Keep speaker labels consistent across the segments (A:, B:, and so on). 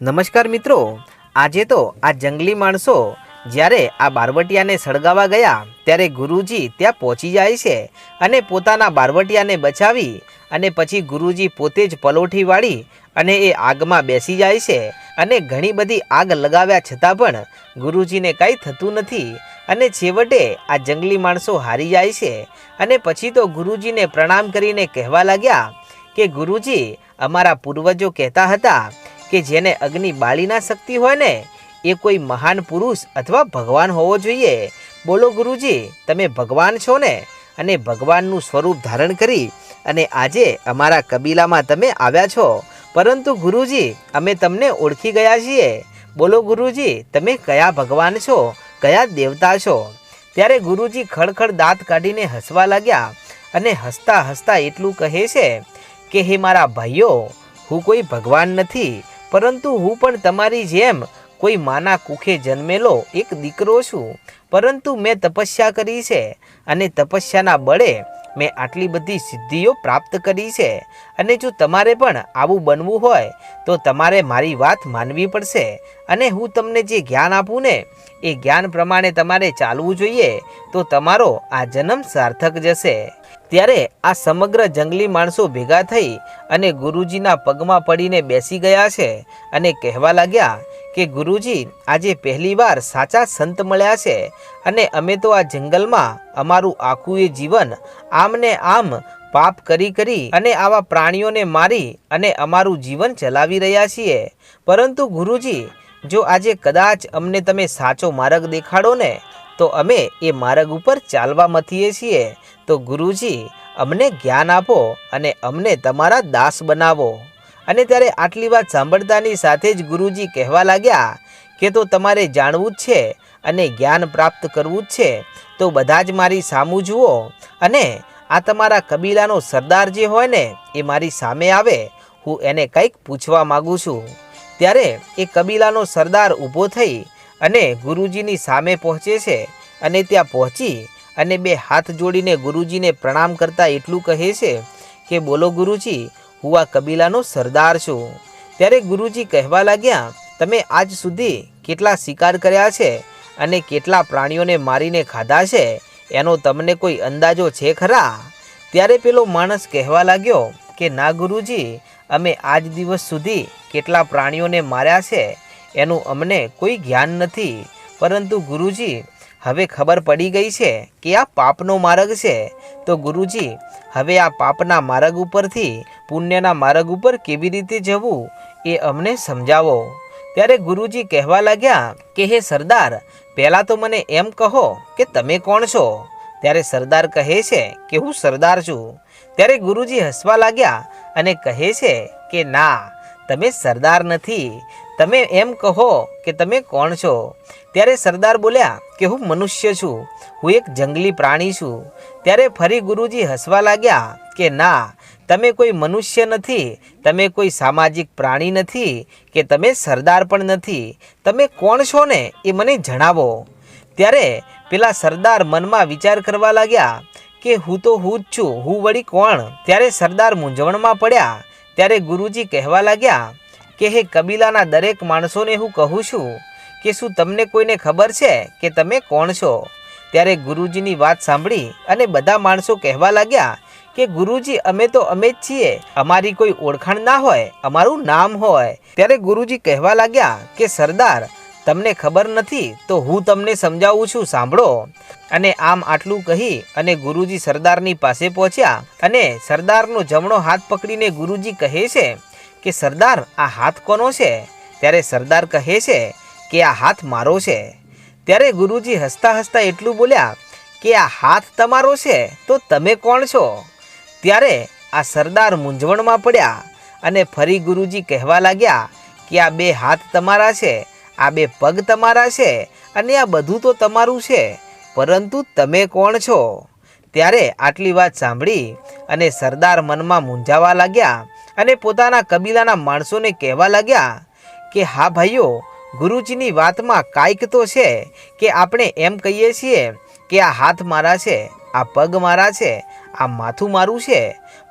A: નમસ્કાર મિત્રો, આજે તો આ જંગલી માણસો જ્યારે આ બારવટિયાને સળગાવવા ગયા, ત્યારે ગુરુજી ત્યાં પહોંચી જાય છે અને પોતાના બારવટિયાને બચાવી અને પછી ગુરુજી પોતે જ પલોઠી વાળી અને એ આગમાં બેસી જાય છે અને ઘણી બધી આગ લગાવ્યા છતાં પણ ગુરુજીને કાંઈ થતું નથી અને છેવટે આ જંગલી માણસો હારી જાય છે અને પછી તો ગુરુજીને પ્રણામ કરીને કહેવા લાગ્યા કે ગુરુજી, અમારા પૂર્વજો કહેતા હતા કે જેને અગ્નિ બાળી ના શકતી હોય ને, એ કોઈ મહાન પુરુષ અથવા ભગવાન હોવો જોઈએ. બોલો ગુરુજી, તમે ભગવાન છો ને? અને ભગવાનનું સ્વરૂપ ધારણ કરી અને આજે અમારા કબીલામાં તમે આવ્યા છો. પરંતુ ગુરુજી, અમે તમને ઓળખી ગયા છીએ. બોલો ગુરુજી, તમે કયા ભગવાન છો? કયા દેવતા છો? ત્યારે ગુરુજી ખડખડ દાંત કાઢીને હસવા લાગ્યા અને હસતા હસતા એટલું કહે છે કે, હે મારા ભાઈઓ, હું કોઈ ભગવાન નથી પરંતુ હું પણ તમારી જેમ કોઈ માના કુખે જન્મેલો એક દીકરો છું. પરંતુ મેં તપસ્યા કરી છે અને તપસ્યાના બળે મેં આટલી બધી સિદ્ધિઓ પ્રાપ્ત કરી છે. અને જો તમારે પણ આવું બનવું હોય, તો તમારે મારી વાત માનવી પડશે. અને હું તમને જે જ્ઞાન આપું ને, એ જ્ઞાન પ્રમાણે તમારે ચાલવું જોઈએ, તો તમારો આ જન્મ સાર્થક જશે. ત્યારે આ સમગ્ર જંગલી માણસો ભેગા થઈ અને ગુરુજીના પગમાં પડીને બેસી ગયા છે અને કહેવા લાગ્યા કે ગુરુજી, આજે પહેલીવાર સાચા સંત મળ્યા છે અને અમે તો આ જંગલમાં અમારું આખું એ જીવન આમને આમ પાપ કરી કરી અને આવા પ્રાણીઓને મારી અને અમારું જીવન ચલાવી રહ્યા છીએ. પરંતુ ગુરુજી, જો આજે કદાચ અમને તમે સાચો માર્ગ દેખાડો ને, તો અમે એ માર્ગ ઉપર ચાલવા મથીએ છીએ. તો ગુરુજી, અમને જ્ઞાન આપો અને અમને તમારા દાસ બનાવો. અને ત્યારે આટલી વાત સાંભળતાની સાથે જ ગુરુજી કહેવા લાગ્યા કે તો તમારે જાણવું જ છે અને જ્ઞાન પ્રાપ્ત કરવું જ છે, તો બધા જ મારી સામું જુઓ. અને આ તમારા કબીલાનો સરદાર જે હોય ને, એ મારી સામે આવે. હું એને કંઈક પૂછવા માગું છું. ત્યારે એ કબીલાનો સરદાર ઊભો થઈ અને ગુરુજીની સામે પહોંચે છે અને ત્યાં પહોંચી અને બે હાથ જોડીને ગુરુજીને પ્રણામ કરતા એટલું કહે છે કે, બોલો ગુરુજી, હું આ કબીલાનો સરદાર છું. ત્યારે ગુરુજી કહેવા લાગ્યા, તમે આજ સુધી કેટલા શિકાર કર્યા છે અને કેટલા પ્રાણીઓને મારીને ખાધા છે? એનો તમને કોઈ અંદાજો છે ખરા? ત્યારે પેલો માણસ કહેવા લાગ્યો કે, ના ગુરુજી, અમે આજ દિવસ સુધી કેટલા પ્રાણીઓને માર્યા છે, એનું અમને કોઈ જ્ઞાન નથી. પરંતુ ગુરુજી હવે ખબર પડી ગઈ છે કે આ પાપનો માર્ગ છે. તો ગુરુજી, હવે આ પાપના માર્ગ ઉપરથી, પુણ્યના માર્ગ ઉપર કેવી રીતે જવું એ અમને સમજાવો. ત્યારે ગુરુજી કહેવા લાગ્યા કે, હે સરદાર, પહેલાં તો મને એમ કહો કે તમે કોણ છો? ત્યારે સરદાર કહે છે કે, હું સરદાર છું. ત્યારે ગુરુજી હસવા લાગ્યા અને કહે છે કે, ના, તમે સરદાર નથી. તમે એમ કહો કે તમે કોણ છો? ત્યારે સરદાર બોલ્યા કે હું મનુષ્ય છું, હું એક જંગલી પ્રાણી છું. ત્યારે ફરી ગુરુજી હસવા લાગ્યા કે ના, તમે કોઈ મનુષ્ય નથી, તમે કોઈ સામાજિક પ્રાણી નથી, કે તમે સરદાર પણ નથી. તમે કોણ છો ને એ મને જણાવો. ત્યારે પેલા સરદાર મનમાં વિચાર કરવા લાગ્યા કે હું તો હું જ છું, હું વળી કોણ? ત્યારે સરદાર મૂંઝવણમાં પડ્યા. ત્યારે ગુરુજી કહેવા લાગ્યા કે હે કબીલાના દરેક માણસોને હું કહું છું કે શું તમને કોઈને ખબર છે કે તમે કોણ છો? ત્યારે ગુરુજીની વાત સાંભળી અને બધા માણસો કહેવા લાગ્યા કે ગુરુજી, અમે તો અમે જ છીએ. અમારી કોઈ ઓળખાણ ના હોય, અમારું નામ હોય. ત્યારે ગુરુજી કહેવા લાગ્યા કે, સરદાર, તમને ખબર નથી, તો હું તમને સમજાવું છું, સાંભળો. અને આમ આટલું કહી અને ગુરુજી સરદારની પાસે પહોંચ્યા અને સરદારનો જમણો હાથ પકડીને ગુરુજી કહે છે કે સરદાર, આ હાથ કોનો છે? ત્યારે સરદાર કહે છે કે આ હાથ મારો છે. ત્યારે ગુરુજી હસતા હસતા એટલું બોલ્યા કે આ હાથ તમારો છે, તો તમે કોણ છો? ત્યારે આ સરદાર મૂંઝવણમાં પડ્યા અને ફરી ગુરુજી કહેવા લાગ્યા કે આ બે હાથ તમારા છે, આ બે પગ તમારા છે અને આ બધું તો તમારું છે, પરંતુ તમે કોણ છો? ત્યારે આટલી વાત સાંભળી અને સરદાર મનમાં મૂંઝાવા લાગ્યા અને પોતાના કબીલાના માણસોને કહેવા લાગ્યા કે, હા ભાઈઓ, ગુરુજીની વાતમાં કાંઈક તો છે કે આપણે એમ કહીએ છીએ કે આ હાથ મારા છે, આ પગ મારા છે, આ માથું મારું છે,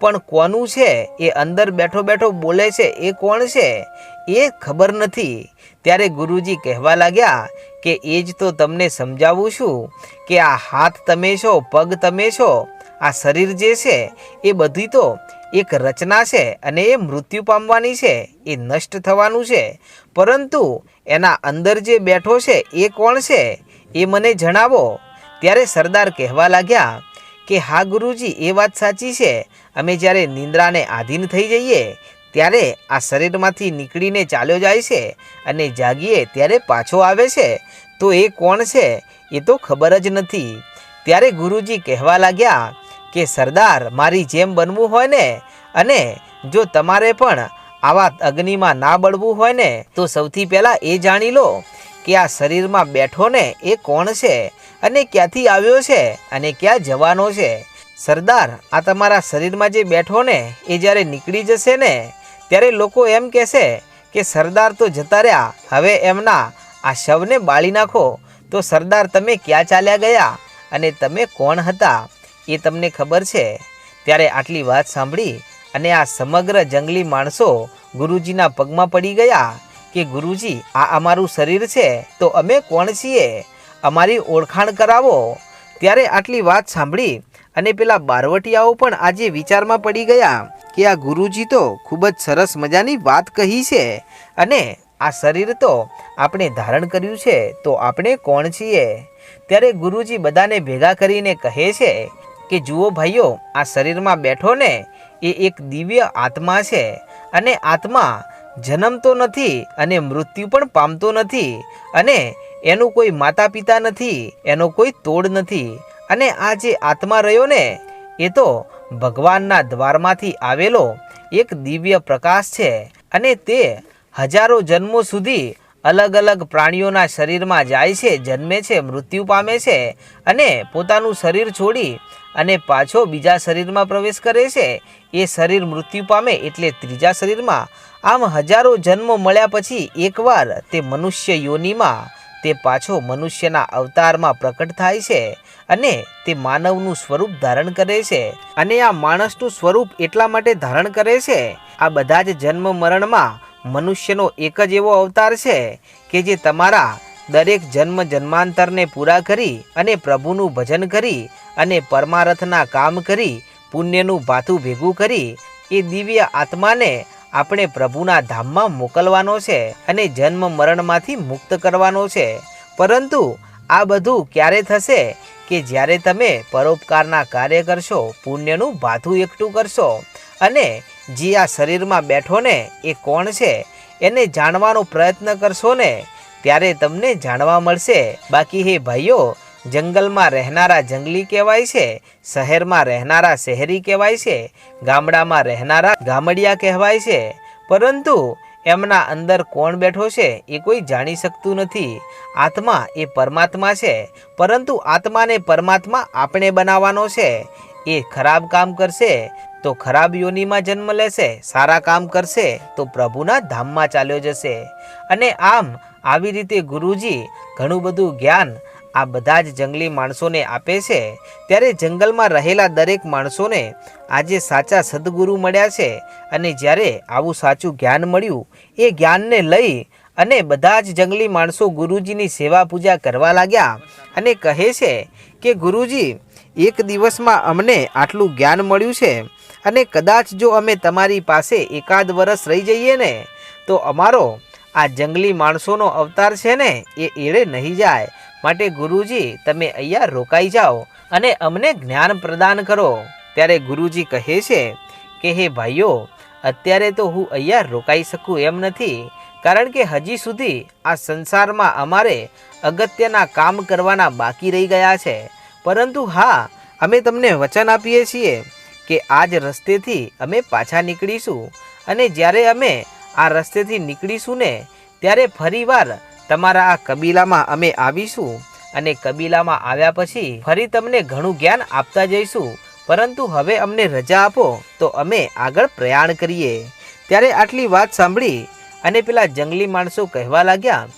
A: પણ કોનું છે, એ અંદર બેઠો બેઠો બોલે છે, એ કોણ છે, એ ખબર નથી. ત્યારે ગુરુજી કહેવા લાગ્યા કે, એ જ તો તમને સમજાવું છું કે આ હાથ તમે છો, પગ તમે છો, આ શરીર જે છે, એ બધી તો એક રચના છે અને એ મૃત્યુ પામવાની છે, એ નષ્ટ થવાનું છે. પરંતુ એના અંદર જે બેઠો છે, એ કોણ છે? એ મને જણાવો. ત્યારે સરદાર કહેવા લાગ્યા કે, હા, ગુરુજી, એ વાત સાચી છે. અમે જ્યારે નિંદ્રાને આધીન થઈ જઈએ, ત્યારે આ શરીરમાંથી નીકળીને ચાલ્યો જાય છે અને જાગીએ ત્યારે પાછો આવે છે. તો એ કોણ છે? એ તો ખબર જ નથી. ત્યારે ગુરુજી કહેવા લાગ્યા કે સરદાર, મારી જેમ બનવું હોય ને? અને જો તમારે પણ આવા અગ્નિમાં ના બળવું હોય ને, તો સૌથી પહેલાં એ જાણી લો કે આ શરીરમાં બેઠો ને એ કોણ છે? અને ક્યાંથી આવ્યો છે? અને ક્યાં જવાનો છે? સરદાર, આ તમારા શરીરમાં જે બેઠો ને, એ જ્યારે નીકળી જશે ને, ત્યારે લોકો એમ કહેશે કે સરદાર તો જતા રહ્યા, હવે એમના આ શવને બાળી નાખો. તો સરદાર, તમે ક્યાં ચાલ્યા ગયા? અને તમે કોણ હતા? એ તમને ખબર છે? ત્યારે આટલી વાત સાંભળી અને આ સમગ્ર જંગલી માણસો ગુરુજીના પગમાં પડી ગયા કે, ગુરુજી, આ અમારું શરીર છે, તો અમે કોણ છીએ? અમારી ઓળખાણ કરાવો. ત્યારે આટલી વાત સાંભળી અને પેલા બારવટિયાઓ પણ આજે વિચારમાં પડી ગયા કે, આ ગુરુજી તો ખૂબ જ સરસ મજાની વાત કહી છે અને આ શરીર તો આપણે ધારણ કર્યું છે, તો આપણે કોણ છીએ? ત્યારે ગુરુજી બધાને ભેગા કરીને કહે છે કે જુઓ ભાઈઓ, આ શરીરમાં બેઠો ને, એ એક દિવ્ય આત્મા છે. અને આત્મા જન્મતો નથી અને મૃત્યુ પણ પામતો નથી અને એનું કોઈ માતા પિતા નથી, એનો કોઈ તોડ નથી. અને આ જે આત્મા રહ્યો ને, એ તો ભગવાનના દ્વારમાંથી આવેલો એક દિવ્ય પ્રકાશ છે. અને તે હજારો જન્મો સુધી અલગ અલગ પ્રાણીઓના શરીરમાં જાય છે, જન્મે છે, મૃત્યુ પામે છે અને પોતાનું શરીર છોડી અને પાછો બીજા શરીરમાં પ્રવેશ કરે છે. એ શરીર મૃત્યુ પામે એટલે ત્રીજા શરીરમાં. આમ હજારો જન્મો મળ્યા પછી એકવાર તે મનુષ્ય યોનિમાં તે પાછો મનુષ્યના અવતારમાં પ્રકટ થાય છે અને તે માનવનું સ્વરૂપ ધારણ કરે છે અને આ માણસનું સ્વરૂપ એટલા માટે ધારણ કરે છે. આ બધા જ જન્મ મરણમાં મનુષ્યનો એક જ એવો અવતાર છે કે જે તમારા દરેક જન્મ જન્માંતરને પૂરા કરી અને પ્રભુનું ભજન કરી અને પરમારથના કામ કરી, પુણ્યનું ભાથું ભેગું કરી, એ દિવ્ય આત્માને આપણે પ્રભુના ધામમાં મોકલવાનો છે અને જન્મ મરણમાંથી મુક્ત કરવાનો છે. પરંતુ આ બધું ક્યારે થશે કે જ્યારે તમે પરોપકારના કાર્ય કરશો, પુણ્યનું ભાથું એકઠું કરશો અને જે આ શરીરમાં બેઠો ને એ કોણ છે, એને જાણવાનો પ્રયત્ન કરશો ને, ત્યારે તમને જાણવા મળશે. બાકી હે ભાઈઓ, જંગલમાં રહેનારા જંગલી કહેવાય છે, શહેરમાં રહેનારા શહેરી કહેવાય છે, ગામડામાં રહેનારા ગામડિયા કહેવાય છે. પરંતુ એમના અંદર કોણ બેઠો છે એ કોઈ જાણી શકતું નથી. આત્મા એ પરમાત્મા છે, પરંતુ આત્માને પરમાત્મા આપણે બનાવવાનો છે. એ ખરાબ કામ કરશે તો ખરાબ યોનિમાં જન્મ લેશે, સારા કામ કરશે, તો પ્રભુના ધામમાં ચાલ્યો જશે. અને આમ, આવી રીતે ગુરુજી ઘણું બધું જ્ઞાન આ બધા જ જંગલી માણસોને આપે છે, ત્યારે જંગલમાં રહેલા દરેક માણસોને આજે સાચા સદગુરુ મળ્યા છે અને જ્યારે આવું સાચું જ્ઞાન મળ્યું, એ જ્ઞાનને લઈ અને બધા જ જંગલી માણસો ગુરુજીની સેવા પૂજા કરવા લાગ્યા અને કહે છે કે ગુરુજી, એક દિવસમાં અમને આટલું જ્ઞાન મળ્યું છે અને કદાચ જો અમે તમારી પાસે એકાદ વર્ષ રહી જઈએ ને, તો અમારો આ જંગલી માણસોનો અવતાર છે ને, એ એળે નહીં જાય. માટે ગુરુજી, તમે અહીંયા રોકાઈ જાઓ અને અમને જ્ઞાન પ્રદાન કરો. ત્યારે ગુરુજી કહે છે કે, હે ભાઈઓ, અત્યારે તો હું અહીંયા રોકાઈ શકું એમ નથી. કારણ કે હજી સુધી આ સંસારમાં અમારે અગત્યના કામ કરવાના બાકી રહી ગયા છે. પરંતુ હા, અમે તમને વચન આપીએ છીએ. કે આ જ રસ્તેથી અમે પાછા નીકળીશું. અને જ્યારે અમે આ રસ્તેથી નીકળીશું ને, ત્યારે ફરીવાર તમારા આ કબીલામાં અમે આવીશું. અને કબીલામાં આવ્યા પછી ફરી તમને ઘણું જ્ઞાન આપતા જઈશું. પરંતુ હવે અમને રજા આપો, તો અમે આગળ પ્રયાણ કરીએ. ત્યારે આટલી વાત સાંભળી અને પેલા જંગલી માણસો કહેવા લાગ્યા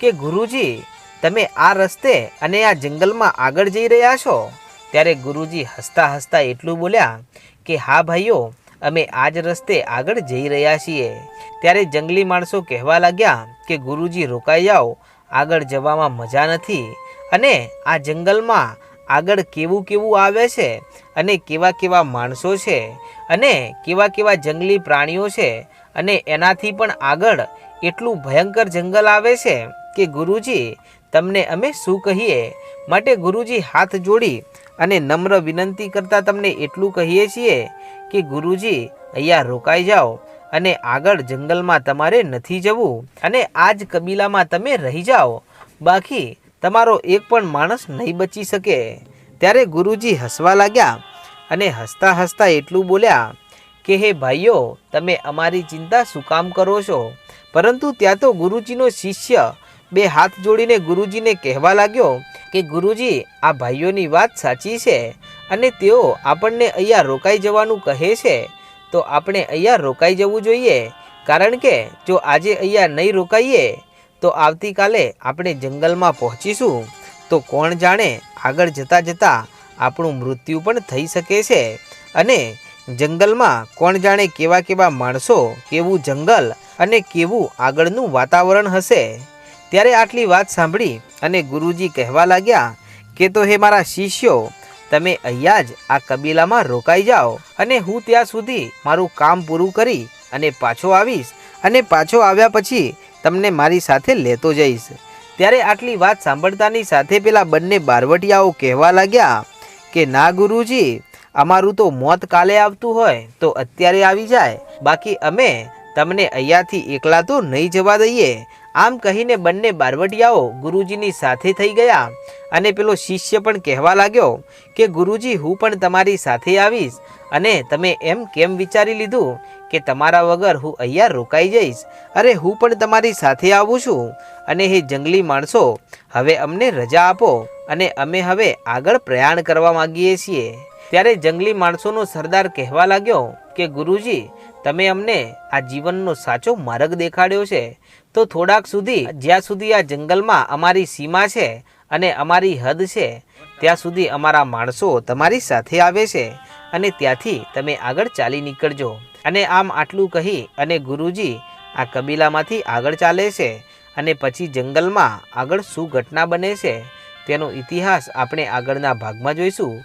A: કે, ગુરુજી, તમે આ રસ્તે અને આ જંગલમાં આગળ જઈ રહ્યા છો? ત્યારે ગુરુજી હસતા હસતા એટલું બોલ્યા કે, હા ભાઈઓ, અમે આ જ રસ્તે આગળ જઈ રહ્યા છીએ. ત્યારે જંગલી માણસો કહેવા લાગ્યા કે, ગુરુજી રોકાઈ જાઓ, આગળ જવામાં મજા નથી અને આ જંગલમાં આગળ કેવું કેવું આવે છે અને કેવા કેવા માણસો છે અને કેવા કેવા જંગલી પ્રાણીઓ છે અને એનાથી પણ આગળ એટલું ભયંકર જંગલ આવે છે કે, ગુરુજી તમને અમે શું કહીએ? માટે ગુરુજી હાથ જોડી અને નમ્ર વિનંતી કરતાં તમને એટલું કહીએ છીએ કે ગુરુજી, અહીંયા રોકાઈ જાઓ અને આગળ જંગલમાં તમારે નથી જવું અને આ જ કબીલામાં તમે રહી જાઓ. બાકી તમારો એક પણ માણસ નહીં બચી શકે. ત્યારે ગુરુજી હસવા લાગ્યા અને હસતા હસતા એટલું બોલ્યા કે, હે ભાઈઓ, તમે અમારી ચિંતા શું કામ કરો છો? પરંતુ ત્યાં તો ગુરુજીનો શિષ્ય બે હાથ જોડીને ગુરુજીને કહેવા લાગ્યો કે ગુરુજી, આ ભાઈઓની વાત સાચી છે અને તેઓ આપણને અહીંયા રોકાઈ જવાનું કહે છે. તો આપણે અહીંયા રોકાઈ જવું જોઈએ. કારણ કે જો આજે અહીંયા નહીં રોકાઈએ, તો આવતીકાલે આપણે જંગલમાં પહોંચીશું. તો કોણ જાણે આગળ જતાં જતાં આપણું મૃત્યુ પણ થઈ શકે છે. અને જંગલમાં કોણ જાણે કેવા કેવા માણસો, કેવું જંગલ અને કેવું આગળનું વાતાવરણ હશે. ત્યારે આટલી વાત સાંભળી અને ગુરુજી કહેવા લાગ્યા કે તો હે મારા શિષ્યો, તમે અહીંયા જ આ કબીલામાં રોકાઈ જાઓ અને હું ત્યાં સુધી મારું કામ પૂરું કરી અને પાછો આવીશ અને પાછો આવ્યા પછી તમને મારી સાથે લેતો જઈશ. ત્યારે આટલી વાત સાંભળતાની સાથે પેલા બંને બારવટિયાઓ કહેવા લાગ્યા કે, ના ગુરુજી, અમારું તો મોત કાલે આવતું હોય તો અત્યારે આવી જાય. બાકી અમે તમને અહીંયાથી એકલા તો નહીં જવા દઈએ. આમ કહીને બંને બારવટિયાઓ ગુરુજીની સાથે થઈ ગયા અને પેલો શિષ્ય પણ કહેવા લાગ્યો કે, ગુરુજી, હું પણ તમારી સાથે આવીશ અને તમે એમ કેમ વિચારી લીધું કે તમારા વગર હું અહીંયા રોકાઈ જઈશ? અરે, હું પણ તમારી સાથે આવું છું. અને હે જંગલી માણસો, હવે અમને રજા આપો અને અમે હવે આગળ પ્રયાણ કરવા માંગીએ છીએ. ત્યારે જંગલી માણસોનો સરદાર કહેવા લાગ્યો કે, ગુરુજી તમે અમને આ જીવનનો સાચો માર્ગ દેખાડ્યો છે, તો થોડાક સુધી, જ્યાં સુધી આ જંગલમાં અમારી સીમા છે અને અમારી હદ છે, ત્યાં સુધી અમારા માણસો તમારી સાથે આવે છે અને ત્યાંથી તમે આગળ ચાલી નીકળજો. અને આમ આટલું કહી અને ગુરુજી આ કબીલામાંથી આગળ ચાલે છે અને પછી જંગલમાં આગળ શું ઘટના બને છે. તેનો ઇતિહાસ આપણે આગળના ભાગમાં જોઈશું.